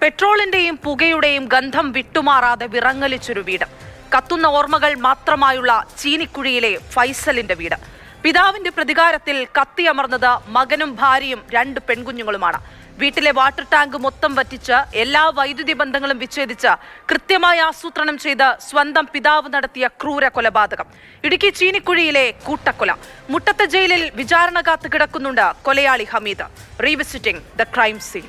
പെട്രോളിന്റെയും പുകയുടെയും ഗന്ധം വിട്ടുമാറാതെ വിറങ്ങലിച്ചൊരു വീട്. കത്തുന്ന ഓർമ്മകൾ മാത്രമായുള്ള ചീനിക്കുഴിയിലെ ഫൈസലിന്റെ വീട്. പിതാവിന്റെ പ്രതികാരത്തിൽ കത്തിയമർന്നത് മകനും ഭാര്യയും രണ്ട് പെൺകുഞ്ഞുങ്ങളുമാണ്. വീട്ടിലെ വാട്ടർ ടാങ്ക് മൊത്തം വറ്റിച്ച് എല്ലാ വൈദ്യുതി ബന്ധങ്ങളും വിച്ഛേദിച്ച് കൃത്യമായി ആസൂത്രണം ചെയ്ത് സ്വന്തം പിതാവ് നടത്തിയ ക്രൂര കൊലപാതകം. ഇടുക്കി ചീനിക്കുഴിയിലെ കൂട്ടക്കൊല. മുട്ടത്തെ ജയിലിൽ വിചാരണ കാത്ത് കിടക്കുന്നുണ്ട് കൊലയാളി Hameed. Revisiting the crime scene.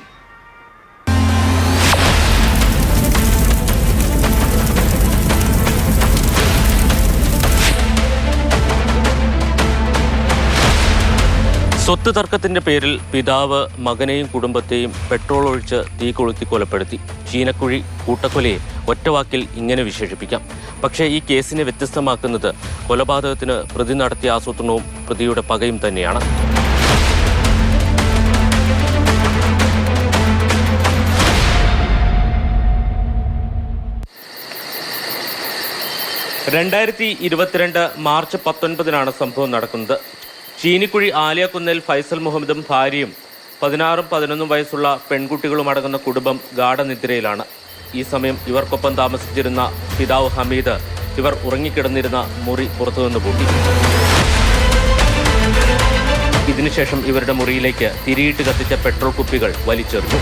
സ്വത്ത് തർക്കത്തിന്റെ പേരിൽ പിതാവ് മകനെയും കുടുംബത്തെയും പെട്രോൾ ഒഴിച്ച് തീ കൊളുത്തി കൊലപ്പെടുത്തി. ചീനക്കുഴി കൂട്ടക്കൊലയെ ഒറ്റവാക്കിൽ ഇങ്ങനെ വിശേഷിപ്പിക്കാം. പക്ഷേ ഈ കേസിനെ വ്യത്യസ്തമാക്കുന്നത് കൊലപാതകത്തിന് പ്രതി നടത്തിയ ആസൂത്രണവും പ്രതിയുടെ പകയും തന്നെയാണ്. രണ്ടായിരത്തി ഇരുപത്തിരണ്ട് മാർച്ച് പത്തൊൻപതിനാണ് സംഭവം നടക്കുന്നത്. ചീനിക്കുഴി ആലിയക്കുന്നേൽ ഫൈസൽ മുഹമ്മദും ഭാര്യയും പതിനാറും പതിനൊന്നും വയസ്സുള്ള പെൺകുട്ടികളും അടങ്ങുന്ന കുടുംബം ഗാഠനിദ്രയിലാണ്. ഈ സമയം ഇവർക്കൊപ്പം താമസിച്ചിരുന്ന പിതാവ് ഹമീദ് ഇവർ ഉറങ്ങിക്കിടന്നിരുന്ന മുറി പുറത്തുനിന്ന് പൂട്ടി. ഇതിനുശേഷം ഇവരുടെ മുറിയിലേക്ക് തിരിയിട്ട് കത്തിച്ച പെട്രോൾ കുപ്പികൾ വലിച്ചെറിഞ്ഞു.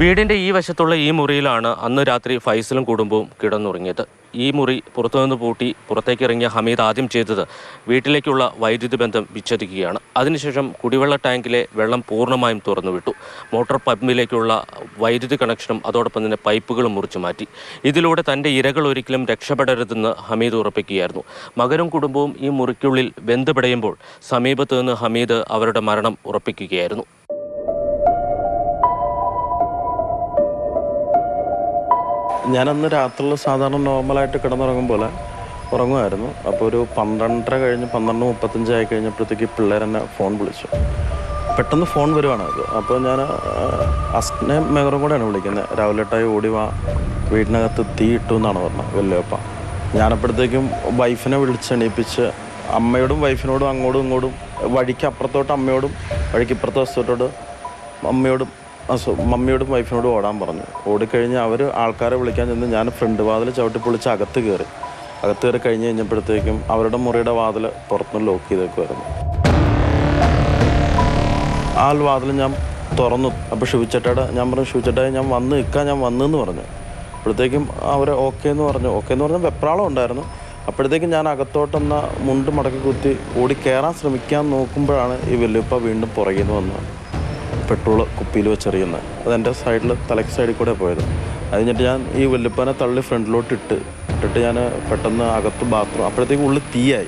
വീടിന്റെ ഈ വശത്തുള്ള ഈ മുറിയിലാണ് അന്ന് രാത്രി ഫൈസലും കുടുംബവും കിടന്നുറങ്ങിയത്. ഈ മുറി പുറത്തുനിന്ന് പൂട്ടി പുറത്തേക്ക് ഇറങ്ങിയ ഹമീദ് ആദ്യം ചെയ്തത് വീട്ടിലേക്കുള്ള വൈദ്യുതി ബന്ധം വിച്ഛേദിക്കുകയാണ്. അതിനുശേഷം കുടിവെള്ള ടാങ്കിലെ വെള്ളം പൂർണമായും തുറന്നുവിട്ടു. മോട്ടോർ പമ്പിലേക്കുള്ള വൈദ്യുതി കണക്ഷനും അതോടൊപ്പം തന്നെ പൈപ്പുകളും മുറിച്ചു മാറ്റി. ഇതിലൂടെ തന്റെ ഇരകൾ ഒരിക്കലും രക്ഷപ്പെടരുതെന്ന് ഹമീദ് ഉറപ്പിക്കുകയായിരുന്നു. മകനും കുടുംബവും ഈ മുറിക്കുള്ളിൽ ബന്ധപ്പെടയുമ്പോൾ സമീപത്ത് നിന്ന് ഹമീദ് അവരുടെ മരണം ഉറപ്പിക്കുകയായിരുന്നു. ഞാനന്ന് രാത്രിയിൽ സാധാരണ നോർമലായിട്ട് കിടന്നുറങ്ങും പോലെ ഉറങ്ങുമായിരുന്നു. അപ്പോൾ ഒരു പന്ത്രണ്ടര കഴിഞ്ഞ് പന്ത്രണ്ട് മുപ്പത്തഞ്ചായി കഴിഞ്ഞപ്പോഴത്തേക്ക് പിള്ളേർ എന്നെ ഫോൺ വിളിച്ചു. പെട്ടെന്ന് ഫോൺ വരുവാണ് അത്. അപ്പോൾ ഞാൻ അസ്നെ മെഹറും കൂടെയാണ് വിളിക്കുന്നത് രാവിലെട്ടായി ഓടി വാ വീടിനകത്ത് തീ ഇട്ടു എന്നാണ് പറഞ്ഞത് വല്യപ്പ. ഞാനപ്പോഴത്തേക്കും വൈഫിനെ വിളിച്ചെണീപ്പിച്ച് അമ്മയോടും വൈഫിനോടും അങ്ങോട്ടും ഇങ്ങോട്ടും വഴിക്ക് അപ്പുറത്തോട്ട് അമ്മയോടും വഴിക്ക് ഇപ്പുറത്തെ അമ്മയോടും മമ്മിയോടും വൈഫിനോടും ഓടാൻ പറഞ്ഞു. ഓടിക്കഴിഞ്ഞ് അവർ ആൾക്കാരെ വിളിക്കാൻ ചെന്ന് ഞാൻ ഫ്രണ്ട് വാതിൽ ചവിട്ടി പൊളിച്ച് അകത്ത് കയറി. അകത്ത് കയറി കഴിഞ്ഞ് കഴിഞ്ഞപ്പോഴത്തേക്കും അവരുടെ മുറിയുടെ വാതിൽ പുറത്തുനിന്ന് ലോക്ക് ചെയ്തേക്കുമായിരുന്നു ആൾ വാതിൽ ഞാൻ തുറന്നു. അപ്പോൾ ഷൂച്ചട്ടയുടെ ഞാൻ പറഞ്ഞു ഷൂച്ചട്ടായി ഞാൻ വന്ന് നിൽക്കാൻ ഞാൻ വന്നു എന്ന് പറഞ്ഞു. അപ്പോഴത്തേക്കും അവർ ഓക്കെ എന്ന് പറഞ്ഞു. ഓക്കെ എന്ന് പറഞ്ഞാൽ വെപ്രാളം ഉണ്ടായിരുന്നു. അപ്പോഴത്തേക്കും ഞാൻ അകത്തോട്ടെന്ന മുണ്ട് മടക്കി കുത്തി ഓടി കയറാൻ ശ്രമിക്കാൻ നോക്കുമ്പോഴാണ് ഈ വെല്ലുപ്പ വീണ്ടും പുറകിൽ നിന്ന് വന്നത്. പെട്രോൾ കുപ്പിയിൽ വെച്ചെറിയുന്നത്. അതെന്റെ സൈഡിൽ തലയ്ക്ക് സൈഡിൽ കൂടെ പോയത്. അത് ഞാൻ ഈ വല്യപ്പനെ തള്ളി ഫ്രണ്ടിലോട്ട് ഇട്ട് ഇട്ടിട്ട് ഞാൻ പെട്ടെന്ന് അകത്ത് ബാത്റൂം അപ്പോഴത്തേക്കും ഉള്ളിൽ തീയായി.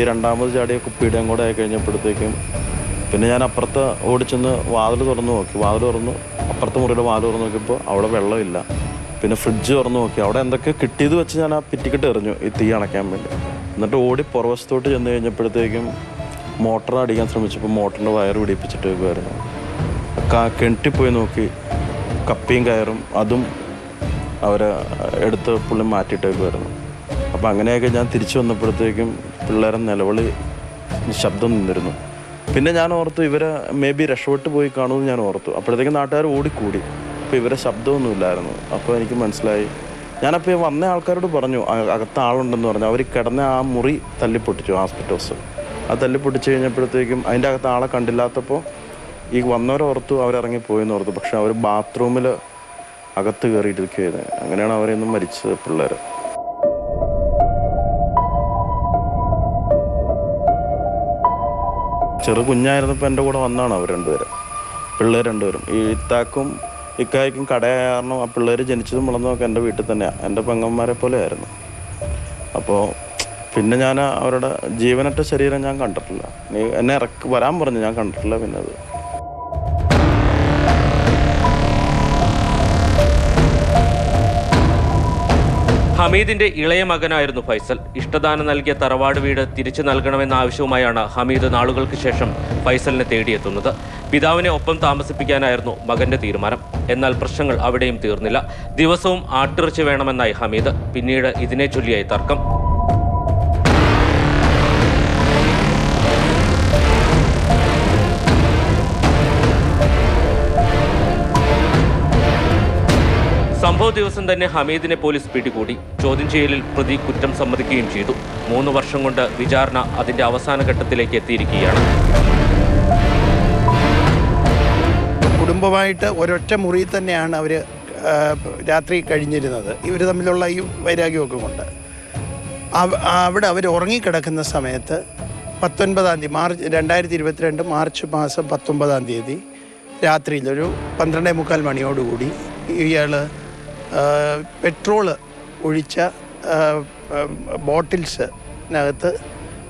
ഈ രണ്ടാമത് ചാടിയ കുപ്പിയുടെയും കൂടെ ആയി കഴിഞ്ഞപ്പോഴത്തേക്കും പിന്നെ ഞാൻ അപ്പുറത്ത് ഓടിച്ചെന്ന് വാതിൽ തുറന്നു നോക്കി. വാതിൽ തുറന്നു. അപ്പുറത്തെ മുറിയുടെ വാതിൽ തുറന്നു നോക്കിയപ്പോൾ അവിടെ വെള്ളമില്ല പിന്നെ ഫ്രിഡ്ജ് തുറന്നു നോക്കി. അവിടെ എന്തൊക്കെ കിട്ടിയത് വെച്ച് ഞാൻ ആ പിറ്റിക്കിട്ട് എറിഞ്ഞു ഈ തീ അണയ്ക്കാൻ വേണ്ടി. എന്നിട്ട് ഓടി പുറവശത്തോട്ട് ചെന്ന് കഴിഞ്ഞപ്പോഴത്തേക്കും മോട്ടർ അടിക്കാൻ ശ്രമിച്ചപ്പോൾ മോട്ടറിന്റെ വയർ പിടിപ്പിച്ചിട്ട് ക- കിണറ്റിൽ പോയി നോക്കി. കപ്പിയും കയറും. അതും അവർ എടുത്ത് പുള്ളി മാറ്റിയിട്ടേക്കുമായിരുന്നു അപ്പോൾ അങ്ങനെയൊക്കെ ഞാൻ തിരിച്ചു വന്നപ്പോഴത്തേക്കും പിള്ളേരെ നിലവിളി ശബ്ദം നിന്നിരുന്നു. പിന്നെ ഞാൻ ഓർത്തു ഇവരെ മേ ബി രക്ഷപ്പെട്ട് പോയി കാണുമെന്ന് ഞാൻ ഓർത്തു. അപ്പോഴത്തേക്കും നാട്ടുകാർ ഓടിക്കൂടി. അപ്പോൾ ഇവരെ ശബ്ദമൊന്നുമില്ലായിരുന്നു അപ്പോൾ എനിക്ക് മനസ്സിലായി. ഞാനപ്പോൾ വന്ന ആൾക്കാരോട് പറഞ്ഞു അകത്ത ആളുണ്ടെന്ന് പറഞ്ഞു. അവർ കിടന്ന ആ മുറി തല്ലിപ്പൊട്ടിച്ചു ഹോസ്പിറ്റൽസ് ആ തല്ലിപ്പൊട്ടിച്ച് കഴിഞ്ഞപ്പോഴത്തേക്കും അതിന്റെ അകത്ത് ആളെ കണ്ടില്ലാത്തപ്പോൾ ഈ വന്നവരോർത്തു അവരിറങ്ങിപ്പോയെന്ന് ഓർത്തു പക്ഷെ അവർ ബാത്റൂമിൽ അകത്ത് കയറിയിട്ടിരിക്കുകയായിരുന്നു അങ്ങനെയാണ് അവരെന്നും മരിച്ചത് പിള്ളേർ ചെറു കുഞ്ഞായിരുന്നപ്പോൾ എന്റെ കൂടെ വന്നാണ് അവർ രണ്ടുപേരും. പിള്ളേർ രണ്ടുപേരും. ഈ ഇത്താക്കും ഇക്കായ്ക്കും കടയായ കാരണം ആ പിള്ളേർ ജനിച്ചതും വളർന്നതൊക്കെ എന്റെ വീട്ടിൽ തന്നെയാണ് എന്റെ പെങ്ങന്മാരെ പോലെ ആയിരുന്നു. അപ്പോൾ പിന്നെ ഞാൻ അവരുടെ ജീവനറ്റ ശരീരം ഞാൻ കണ്ടിട്ടില്ല. എന്നെ ഇറക്കി വരാൻ പറഞ്ഞു ഞാൻ കണ്ടിട്ടില്ല പിന്നെ അത്. ഹമീദിന്റെ ഇളയ മകനായിരുന്നു ഫൈസൽ. ഇഷ്ടദാനം നൽകിയ തറവാട് വീട് തിരിച്ചു നൽകണമെന്ന ആവശ്യവുമായാണ് ഹമീദ് നാളുകൾക്ക് ശേഷം ഫൈസലിനെ തേടിയെത്തുന്നത്. പിതാവിനെ ഒപ്പം താമസിപ്പിക്കാനായിരുന്നു മകന്റെ തീരുമാനം. എന്നാൽ പ്രശ്നങ്ങൾ അവിടെയും തീർന്നില്ല. ദിവസവും ആട്ടിറച്ചി വേണമെന്നായി ഹമീദ്. പിന്നീട് ഇതിനെ ചൊല്ലിയായി തർക്കം. സംഭവ ദിവസം തന്നെ ഹമീദിനെ പോലീസ് പിടികൂടി. ചോദ്യം ചെയ്യലിൽ പ്രതി കുറ്റം സമ്മതിക്കുകയും ചെയ്തു. മൂന്ന് വർഷം കൊണ്ട് വിചാരണ അതിന്റെ അവസാന ഘട്ടത്തിലേക്ക് എത്തിയിരിക്കുകയാണ്. കുടുംബമായിട്ട് ഒരൊറ്റ മുറിയിൽ തന്നെയാണ് അവർ രാത്രി കഴിഞ്ഞിരുന്നത്. ഇവർ തമ്മിലുള്ള ഈ വൈരാഗ്യമൊക്കെ കൊണ്ട്. അവ- അവിടെ അവർ ഉറങ്ങിക്കിടക്കുന്ന സമയത്ത് പത്തൊൻപതാം തീയതി മാർച്ച് രണ്ടായിരത്തി ഇരുപത്തിരണ്ട് മാർച്ച് മാസം പത്തൊമ്പതാം തീയതി രാത്രിയിൽ ഒരു പന്ത്രണ്ടേ മുക്കാൽ മണിയോടുകൂടി ഇയാൾ പെട്രോൾ ഒഴിച്ച ബോട്ടിൽസിനകത്ത്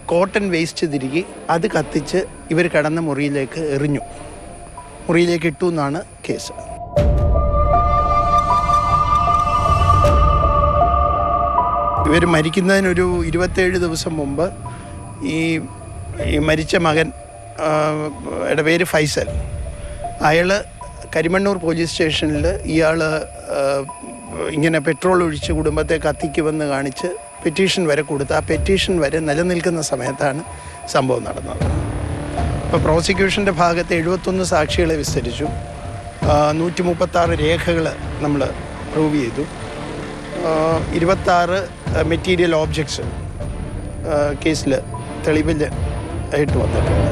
കോട്ടൺ വേസ്റ്റ് തിരികെ അത് കത്തിച്ച് ഇവർ കടന്ന മുറിയിലേക്ക് എറിഞ്ഞു. മുറിയിലേക്ക് ഇട്ടു എന്നാണ് കേസ്. ഇവർ മരിക്കുന്നതിനൊരു ഇരുപത്തേഴ് ദിവസം മുമ്പ് ഈ ഈ മരിച്ച മകൻ പേര് ഫൈസൽ. അയാൾ കരിമണ്ണൂർ പോലീസ് സ്റ്റേഷനിൽ ഇയാൾ ഇങ്ങനെ പെട്രോൾ ഒഴിച്ച് കുടുംബത്തെ കത്തിക്കുമെന്ന് കാണിച്ച് പെറ്റീഷൻ വരെ കൊടുത്ത് ആ പെറ്റീഷൻ വരെ നിലനിൽക്കുന്ന സമയത്താണ് സംഭവം നടന്നത്. ഇപ്പോൾ പ്രോസിക്യൂഷന്റെ ഭാഗത്ത് എഴുപത്തൊന്ന് സാക്ഷികളെ വിസ്തരിച്ചു. നൂറ്റി മുപ്പത്താറ് രേഖകൾ നമ്മൾ പ്രൂവ് ചെയ്തു. ഇരുപത്താറ് മെറ്റീരിയൽ ഓബ്ജക്ട്സ് കേസിൽ തെളിവിൽ ആയിട്ട് വന്നിട്ടുണ്ട്.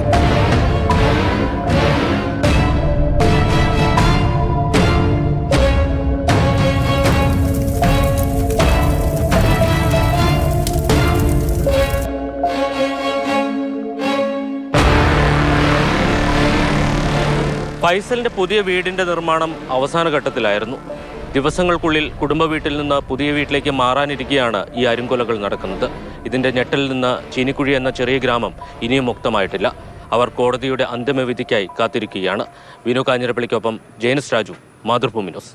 ഫൈസലിന്റെ പുതിയ വീടിന്റെ നിർമ്മാണം അവസാന ഘട്ടത്തിലായിരുന്നു. ദിവസങ്ങൾക്കുള്ളിൽ കുടുംബ വീട്ടിൽ നിന്ന് പുതിയ വീട്ടിലേക്ക് മാറാനിരിക്കെയാണ് ഈ അരുങ്കൊലകൾ നടക്കുന്നത്. ഇതിന്റെ ഞെട്ടലിൽ നിന്ന് ചീനിക്കുഴി എന്ന ചെറിയ ഗ്രാമം ഇനിയും മുക്തമായിട്ടില്ല. അവർ കോടതിയുടെ അന്തിമ വിധിക്കായി കാത്തിരിക്കുകയാണ്. വിനു കാഞ്ഞിരപ്പള്ളിക്കൊപ്പം ജെയിൻസ് രാജു മാതൃഭൂമി ന്യൂസ്.